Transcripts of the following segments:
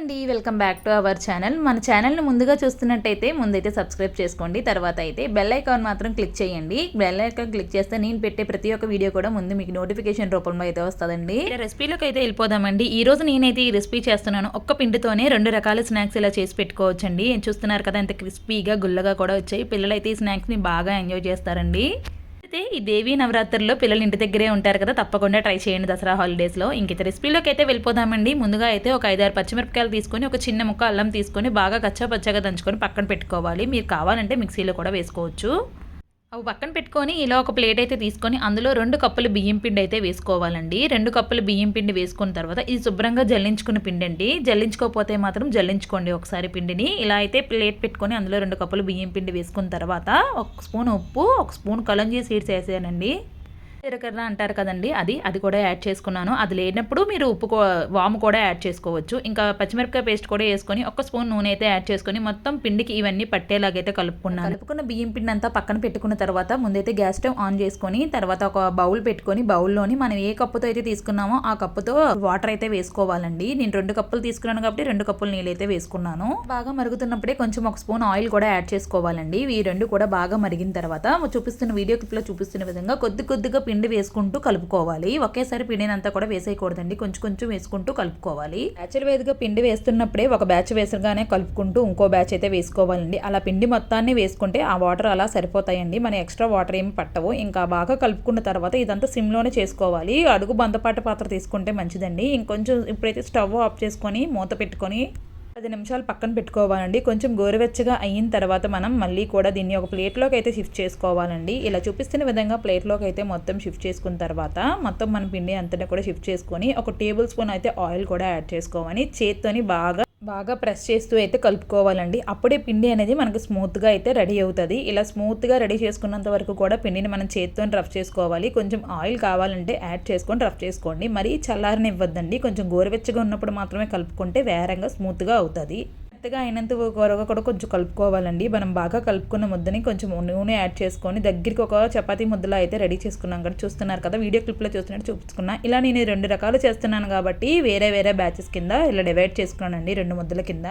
అండి. Welcome back to our channel మన ఛానల్ని ముందుగా చూస్తున్నట్టయితే ముందైతే సబ్స్క్రైబ్ చేసుకోండి. తర్వాత అయితే బెల్ ఐకాన్ మాత్రం క్లిక్ చేయండి. బెల్ ఐకాన్ క్లిక్ చేస్తే నేను పెట్టే ప్రతి ఒక్క వీడియో కూడా ముందు మీకు నోటిఫికేషన్ రూపంలో అయితే వస్తుందండి. రెసిపీలోకి అయితే వెళ్ళిపోదామండి. ఈ రోజు నేనైతే ఈ రెసిపీ చేస్తున్నాను. ఒక్క పిండితోనే రెండు రకాల స్నాక్స్ ఇలా చేసి పెట్టుకోవచ్చండి. చూస్తున్నారు కదా ఎంత క్రిస్పీగా గుల్లగా కూడా వచ్చాయి. పిల్లలు అయితే ఈ స్నాక్స్ని బాగా ఎంజాయ్ చేస్తారండి. అయితే ఈ దేవీ నవరాత్రుల్లో పిల్లలు ఇంటి దగ్గరే ఉంటారు కదా తప్పకుండా ట్రై చేయండి దసరా హాలిడేస్లో. ఇంకైతే రెసిపీలోకి అయితే వెళ్ళిపోదామండి. ముందుగా అయితే ఒక ఐదారు పచ్చిమిరపకాయలు తీసుకొని ఒక చిన్న ముక్క అల్లం తీసుకొని బాగా కచ్చా పచ్చగా దంచుకొని పక్కన పెట్టుకోవాలి. మీరు కావాలంటే మిక్సీలో కూడా వేసుకోవచ్చు. అవి పక్కన పెట్టుకొని ఇలా ఒక ప్లేట్ అయితే తీసుకొని అందులో రెండు కప్పులు బియ్యం పిండి అయితే వేసుకోవాలండి. రెండు కప్పులు బియ్యం పిండి వేసుకున్న తర్వాత ఇది శుభ్రంగా జల్లించుకున్న పిండి అండి. జల్లించుకోకపోతే మాత్రం జల్లించుకోండి ఒకసారి పిండిని. ఇలా అయితే ప్లేట్ పెట్టుకొని అందులో రెండు కప్పులు బియ్యం పిండి వేసుకున్న తర్వాత ఒక స్పూన్ ఉప్పు ఒక స్పూన్ కలంజీ సీడ్స్ వేసానండి జీలకర్ర అంటారు కదండి అది అది కూడా యాడ్ చేసుకున్నాను. అది లేనప్పుడు మీరు ఉప్పు వాము కూడా యాడ్ చేసుకోవచ్చు. ఇంకా పచ్చిమిరపకాయ పేస్ట్ కూడా వేసుకొని ఒక స్పూన్ నూనె అయితే యాడ్ చేసుకొని మొత్తం పిండికి ఇవన్నీ పట్టేలాగైతే కలుపుకున్నాను. కలుపుకున్న బియ్యం పిండి అంతా పక్కన పెట్టుకున్న తర్వాత ముందైతే గ్యాస్ స్టవ్ ఆన్ చేసుకొని తర్వాత ఒక బౌల్ పెట్టుకొని బౌల్లోని మనం ఏ కప్పుతో అయితే తీసుకున్నామో ఆ కప్పుతో వాటర్ అయితే వేసుకోవాలండి. నేను రెండు కప్పులు తీసుకున్నాను కాబట్టి రెండు కప్పులు నీళ్ళు అయితే వేసుకున్నాను. బాగా మరుగుతున్నప్పుడే కొంచెం ఒక స్పూన్ ఆయిల్ కూడా యాడ్ చేసుకోవాలండి. ఈ రెండు కూడా బాగా మరిగిన తర్వాత చూపిస్తున్న వీడియో క్లిప్లో చూపిస్తున్న విధంగా కొద్ది కొద్దిగా పిండి వేసుకుంటూ కలుపుకోవాలి. ఒకేసారి పిండిని అంతా కూడా వేసేయకూడదండి. కొంచెం కొంచెం వేసుకుంటూ కలుపుకోవాలి. బ్యాచ్ల వేదిగా పిండి వేస్తున్నప్పుడే ఒక బ్యాచ్ వేసగానే కలుపుకుంటూ ఇంకో బ్యాచ్ అయితే వేసుకోవాలండి. అలా పిండి మొత్తాన్ని వేసుకుంటే ఆ వాటర్ అలా సరిపోతాయండి. మన ఎక్స్ట్రా వాటర్ ఏమి పట్టవు. ఇంకా బాగా కలుపుకున్న తర్వాత ఇదంతా సిమ్లోనే చేసుకోవాలి. అడుగు బందపాటి పాత్ర తీసుకుంటే మంచిదండి. ఇంకొంచెం ఇప్పుడైతే స్టవ్ ఆఫ్ చేసుకొని మూత పెట్టుకొని పది నిమిషాలు పక్కన పెట్టుకోవాలండి. కొంచెం గోరువెచ్చగా అయిన తర్వాత మనం మళ్ళీ కూడా దీన్ని ఒక ప్లేట్లోకి అయితే షిఫ్ట్ చేసుకోవాలండి. ఇలా చూపిస్తున్న విధంగా ప్లేట్లోకి అయితే మొత్తం షిఫ్ట్ చేసుకున్న తర్వాత మొత్తం మన పిండి అంతటా కూడా షిఫ్ట్ చేసుకొని ఒక టేబుల్ స్పూన్ అయితే ఆయిల్ కూడా యాడ్ చేసుకోవాలి. చేత్తోని బాగా బాగా ప్రెస్ చేస్తూ అయితే కలుపుకోవాలండి. అప్పుడే పిండి అనేది మనకు స్మూత్గా అయితే రెడీ అవుతుంది. ఇలా స్మూత్గా రెడీ చేసుకున్నంత వరకు కూడా పిండిని మనం చేతితో రఫ్ చేసుకోవాలి. కొంచెం ఆయిల్ కావాలంటే యాడ్ చేసుకొని రఫ్ చేసుకోండి. మరీ చల్లారని ఇవ్వద్దండి కొంచెం గోరువెచ్చగా ఉన్నప్పుడు మాత్రమే కలుపుకుంటే వేరంగా స్మూత్గా అవుతుంది. మెత్తగా అయినంత వరకు కూడా కొంచెం కలుపుకోవాలండి. మనం బాగా కలుపుకున్న ముద్దని కొంచెం నూనె యాడ్ చేసుకొని దగ్గరికి ఒక చపాతీ ముద్దలా అయితే రెడీ చేసుకున్నాం కదా చూస్తున్నారు కదా వీడియో క్లిప్లో చూస్తున్నట్టు చూపించుకున్నా ఇలా నేను రెండు రకాలు చేస్తున్నాను కాబట్టి వేరే వేరే బ్యాచెస్ కింద ఇలా డివైడ్ చేసుకున్నానండి రెండు ముద్దల కింద.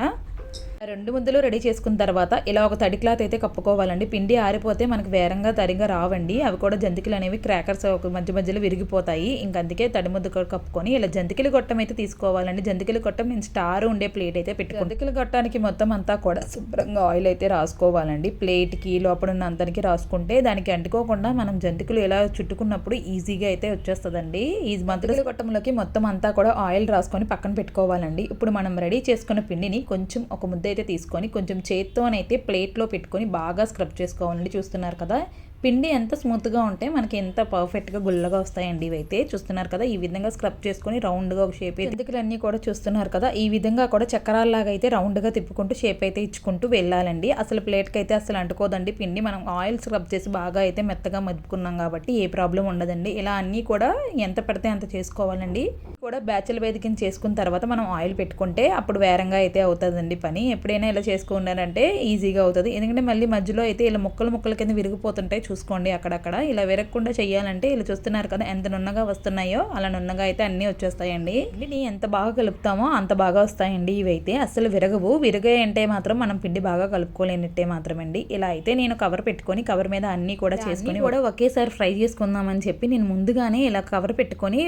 రెండు ముద్దలు రెడీ చేసుకున్న తర్వాత ఇలా ఒక తడి క్లాత్ అయితే కప్పుకోవాలండి. పిండి ఆరిపోతే మనకు వేరంగా తరిగా రావండి. అవి కూడా జంతికలు అనేవి క్రాకర్స్ ఒక మధ్య మధ్యలో విరిగిపోతాయి. ఇంకందుకే తడి ముద్ద కప్పుకొని ఇలా జంతికలు గొట్టం అయితే తీసుకోవాలండి. జంతికలు గొట్టం నేను స్టార్ ఉండే ప్లేట్ అయితే పెట్టుకో జంతికలు గొట్టానికి మొత్తం అంతా కూడా శుభ్రంగా ఆయిల్ అయితే రాసుకోవాలండి. ప్లేట్కి లోపల ఉన్న అంతనికి రాసుకుంటే దానికి అంటుకోకుండా మనం జంతికలు ఇలా చుట్టుకున్నప్పుడు ఈజీగా అయితే వచ్చేస్తుందండి. ఈ మంత్రుల గొట్టంలోకి మొత్తం అంతా కూడా ఆయిల్ రాసుకొని పక్కన పెట్టుకోవాలండి. ఇప్పుడు మనం రెడీ చేసుకున్న పిండిని కొంచెం ఒక ముద్ద అయితే తీసుకొని కొంచెం చేత్తోనైతే ప్లేట్లో పెట్టుకొని బాగా స్క్రబ్ చేసుకోవాలండి. చూస్తున్నారు కదా? పిండి ఎంత స్మూత్గా ఉంటే మనకి ఎంత పర్ఫెక్ట్గా గుల్లగా వస్తాయండి ఇవైతే. చూస్తున్నారు కదా ఈ విధంగా స్క్రబ్ చేసుకొని రౌండ్గా ఒక షేప్ ఎందుకులన్నీ కూడా చూస్తున్నారు కదా ఈ విధంగా కూడా చక్రాల్లాగా అయితే రౌండ్గా తిప్పుకుంటూ షేప్ అయితే ఇచ్చుకుంటూ వెళ్ళాలండి. అసలు ప్లేట్కి అయితే అసలు అంటుకోదండి పిండి. మనం ఆయిల్ స్క్రబ్ చేసి బాగా అయితే మెత్తగా మదుపుకున్నాం కాబట్టి ఏ ప్రాబ్లం ఉండదండి. ఇలా అన్నీ కూడా ఎంత పడితే అంత చేసుకోవాలండి. కూడా బ్యాచుల వేదికని చేసుకున్న తర్వాత మనం ఆయిల్ పెట్టుకుంటే అప్పుడు వేరంగా అయితే అవుతుందండి పని. ఎప్పుడైనా ఇలా చేసుకున్నారంటే ఈజీగా అవుతుంది. ఎందుకంటే మళ్ళీ మధ్యలో అయితే ఇలా ముక్కలు ముక్కల కింద విరిగిపోతుంటాయి చూసుకోండి అక్కడక్కడ. ఇలా విరగకుండా చేయాలంటే ఇలా చూస్తున్నారు కదా ఎంత నున్నగా వస్తున్నాయో అలా నున్నగా అయితే అన్నీ వచ్చేస్తాయండి. పిండిని ఎంత బాగా కలుపుతామో అంత బాగా వస్తాయండి ఇవైతే. అసలు విరగవు. విరగాయి అంటే మాత్రం మనం పిండి బాగా కలుపుకోలేనట్టే మాత్రమండి. ఇలా అయితే నేను కవర్ పెట్టుకొని కవర్ మీద అన్నీ కూడా చేసుకొని కూడా ఒకేసారి ఫ్రై చేసుకుందామని చెప్పి నేను ముందుగానే ఇలా కవర్ పెట్టుకొని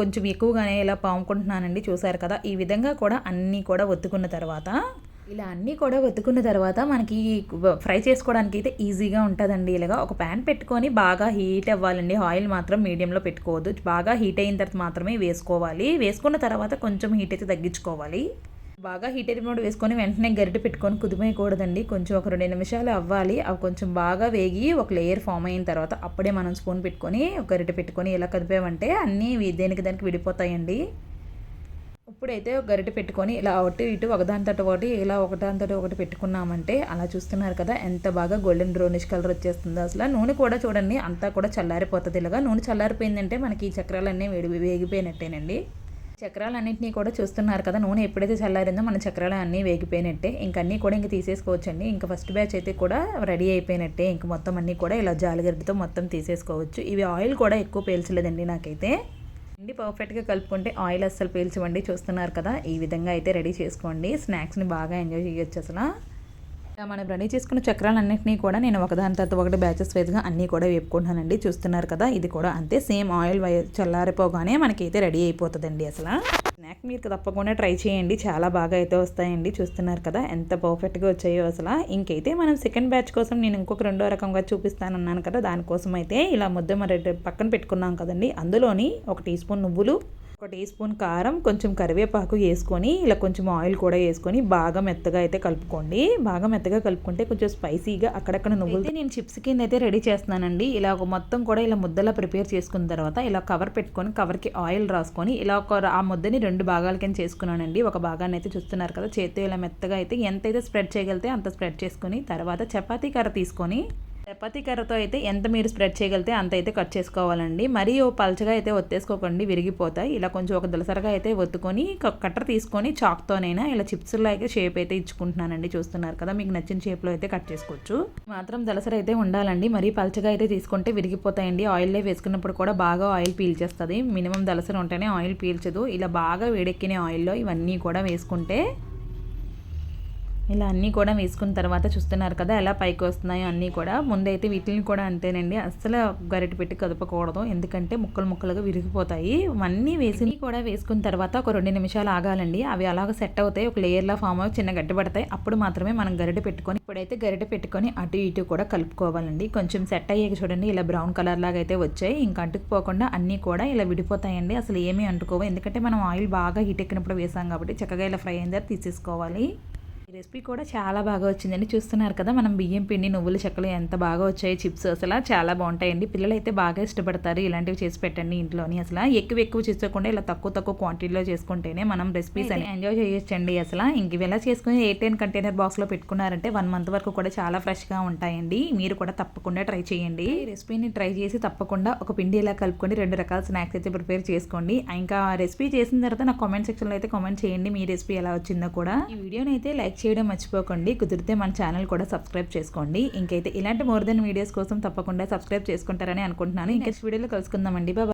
కొంచెం ఎక్కువగానే ఇలా పాముకుంటున్నానండి. చూసారు కదా ఈ విధంగా కూడా అన్నీ కూడా ఒత్తుకున్న తర్వాత ఇలా అన్నీ కూడా వెతుకున్న తర్వాత మనకి ఫ్రై చేసుకోవడానికి అయితే ఈజీగా ఉంటుందండి. ఇలాగా ఒక ప్యాన్ పెట్టుకొని బాగా హీట్ అవ్వాలండి. ఆయిల్ మాత్రం మీడియంలో పెట్టుకోవద్దు. బాగా హీట్ అయిన తర్వాత మాత్రమే వేసుకోవాలి. వేసుకున్న తర్వాత కొంచెం హీట్ అయితే తగ్గించుకోవాలి. బాగా హీట్ అయినప్పుడు వేసుకొని వెంటనే గరిటె పెట్టుకొని కుదిమేయకూడదండి. కొంచెం ఒక రెండు నిమిషాలు అవ్వాలి. అవి కొంచెం బాగా వేగి ఒక లేయర్ ఫామ్ అయిన తర్వాత అప్పుడే మనం స్పూన్ పెట్టుకొని ఒక గరిటె పెట్టుకొని ఇలా కదిపామంటే అన్నీ దేనికి దానికి విడిపోతాయండి. ఇప్పుడైతే ఒక గరిటె పెట్టుకొని ఇలా అటు ఇటు ఒకదాని తట ఒకటి ఇలా ఒకదాని తట ఒకటి పెట్టుకున్నామంటే అలా చూస్తున్నారు కదా ఎంత బాగా గోల్డెన్ బ్రౌనిష్ కలర్ వచ్చేస్తుంది అసలు. నూనె కూడా చూడండి అంతా కూడా చల్లారిపోతుంది ఇలాగా. నూనె చల్లారిపోయిందంటే మనకి ఈ చక్రాలన్నీ వేడి వేగిపోయినట్టేనండి. చక్రాలన్నింటినీ కూడా చూస్తున్నారు కదా నూనె ఎప్పుడైతే చల్లారిందో మన చక్రాలు అన్నీ వేగిపోయినట్టే. ఇంక అన్నీ కూడా ఇంక తీసేసుకోవచ్చండి. ఇంకా ఫస్ట్ బ్యాచ్ అయితే కూడా రెడీ అయిపోయినట్టే. ఇంక మొత్తం అన్నీ కూడా ఇలా జాలిగడ్డతో మొత్తం తీసేసుకోవచ్చు. ఇవి ఆయిల్ కూడా ఎక్కువ పేల్చలేదండి నాకైతే. పిండి పర్ఫెక్ట్గా కలుపుకుంటే ఆయిల్ అస్సలు పీల్చవండి. చూస్తున్నారు కదా ఈ విధంగా అయితే రెడీ చేసుకోండి. స్నాక్స్ని బాగా ఎంజాయ్ చేయొచ్చు అసలు. మనం రెడీ చేసుకున్న చక్రాలన్నింటినీ కూడా నేను ఒకదాని తర్వాత ఒకటి బ్యాచెస్ వైజ్గా అన్నీ కూడా వేపుకుంటున్నానండి. చూస్తున్నారు కదా ఇది కూడా అంతే. సేమ్ ఆయిల్ వై చల్లారిపోగానే మనకైతే రెడీ అయిపోతుందండి అసలు. స్నాక్ మీరు తప్పకుండా ట్రై చేయండి. చాలా బాగా అయితే వస్తాయండి. చూస్తున్నారు కదా ఎంత పర్ఫెక్ట్గా వచ్చాయో అసలు. ఇంకైతే మనం సెకండ్ బ్యాచ్ కోసం నేను ఇంకొక రెండో రకంగా చూపిస్తానన్నాను కదా దానికోసం అయితే ఇలా ముద్ద మరి పక్కన పెట్టుకున్నాం కదండి. అందులోని ఒక టీ స్పూన్ నువ్వులు ఒక టీ స్పూన్ కారం కొంచెం కరివేపాకు వేసుకొని ఇలా కొంచెం ఆయిల్ కూడా వేసుకొని బాగా మెత్తగా అయితే కలుపుకోండి. బాగా మెత్తగా కలుపుకుంటే కొంచెం స్పైసీగా అక్కడక్కడ నువ్వులు నేను చిప్స్ కింద అయితే రెడీ చేస్తున్నానండి. ఇలా ఒక మొత్తం కూడా ఇలా ముద్దలా ప్రిపేర్ చేసుకున్న తర్వాత ఇలా కవర్ పెట్టుకొని కవర్కి ఆయిల్ రాసుకొని ఇలా ఒక ఆ ముద్దని రెండు భాగాల కింద చేసుకున్నానండి. ఒక భాగాన్ని అయితే చూస్తున్నారు కదా చేతితో ఇలా మెత్తగా అయితే ఎంతైతే స్ప్రెడ్ చేయగలితే అంత స్ప్రెడ్ చేసుకొని తర్వాత చపాతీ కర్ర తీసుకొని చపాతీ కర్రతో అయితే ఎంత మీరు స్ప్రెడ్ చేయగలితే అంత అయితే కట్ చేసుకోవాలండి. మరీ ఓ పలచగా అయితే ఒత్తేసుకోకండి విరిగిపోతాయి. ఇలా కొంచెం ఒక దలసరగా అయితే ఒత్తుకొని కట్టర్ తీసుకొని చాక్తోనైనా ఇలా చిప్స్లో అయితే షేప్ అయితే ఇచ్చుకుంటున్నానండి చూస్తున్నారు కదా మీకు నచ్చిన షేప్లో అయితే కట్ చేసుకోవచ్చు. మాత్రం దలసర అయితే ఉండాలండి. మరీ పలచగా అయితే తీసుకుంటే విరిగిపోతాయండి. ఆయిల్లో వేసుకున్నప్పుడు కూడా బాగా ఆయిల్ పీల్చేస్తుంది. మినిమం దలసర ఉంటేనే ఆయిల్ పీల్చదు. ఇలా బాగా వేడెక్కిన ఆయిల్లో ఇవన్నీ కూడా వేసుకుంటే ఇలా అన్నీ కూడా వేసుకున్న తర్వాత చూస్తున్నారు కదా ఎలా పైకి వస్తున్నాయో అన్నీ కూడా. ముందైతే వీటిని కూడా అంతేనండి. అస్సలు గరిటె పెట్టి కదపకూడదు. ఎందుకంటే ముక్కలు ముక్కలుగా విరిగిపోతాయి. అన్నీ వేసి కూడా వేసుకున్న తర్వాత ఒక రెండు నిమిషాలు ఆగాలండి. అవి అలాగ సెట్ అవుతాయి. ఒక లేయర్లా ఫామ్ అవి చిన్న గడ్డ పడతాయి. అప్పుడు మాత్రమే మనం గరిటె పెట్టుకొని ఇప్పుడైతే గరిటె పెట్టుకొని అటు ఇటు కూడా కలుపుకోవాలండి. కొంచెం సెట్ అయ్యాక చూడండి ఇలా బ్రౌన్ కలర్ లాగా అయితే వచ్చాయి. ఇంకా అంటుకుపోకుండా అన్నీ కూడా ఇలా విడిపోతాయండి. అసలు ఏమీ అంటుకోవు. ఎందుకంటే మనం ఆయిల్ బాగా హీట్ ఎక్కినప్పుడు వేసాం కాబట్టి చక్కగా ఇలా ఫ్రై అయిన తర్వాత తీసేసుకోవాలి. రెసిపీ కూడా చాలా బాగా వచ్చిందండి. చూస్తున్నారు కదా మనం బియ్యం పిండి నువ్వుల చెక్కలు ఎంత బాగా వచ్చాయి చిప్స్ అసలు చాలా బాగుంటాయండి. పిల్లలు అయితే బాగా ఇష్టపడతారు ఇలాంటివి చేసి పెట్టండి ఇంట్లోని. అసలు ఎక్కువ ఎక్కువ చేసుకోకుండా ఇలా తక్కువ తక్కువ క్వాంటిటీలో చేసుకుంటేనే మనం రెసిపీస్ అని ఎంజాయ్ చేయొచ్చండి. అసలు ఇంక ఇవి ఎలా చేసుకుని ఎయిట్ టెన్ కంటైనర్ బాక్స్లో పెట్టుకున్నారంటే వన్ మంత్ వరకు కూడా చాలా ఫ్రెష్గా ఉంటాయండి. మీరు కూడా తప్పకుండా ట్రై చేయండి. ఈ రెసిపీని ట్రై చేసి తప్పకుండా ఒక పిండి ఇలా కలుపుకొని రెండు రకాల స్నాక్స్ అయితే ప్రిపేర్ చేసుకోండి. ఇంకా రెసిపీ చేసిన తర్వాత నాకు కామెంట్ సెక్షన్లో అయితే కామెంట్ చేయండి మీ రెసిపీ ఎలా వచ్చిందో కూడా. ఈ వీడియోని అయితే లైక్ చేయడం మర్చిపోకండి. కుదిరితే మన ఛానల్ కూడా సబ్స్క్రైబ్ చేసుకోండి. ఇంకైతే ఇలాంటి మోర్ దెన్ వీడియోస్ కోసం తప్పకుండా సబ్స్క్రైబ్ చేసుకుంటారని అనుకుంటున్నాను. ఇంకా వీడియోలో కలుసుకుందామండి. బాబా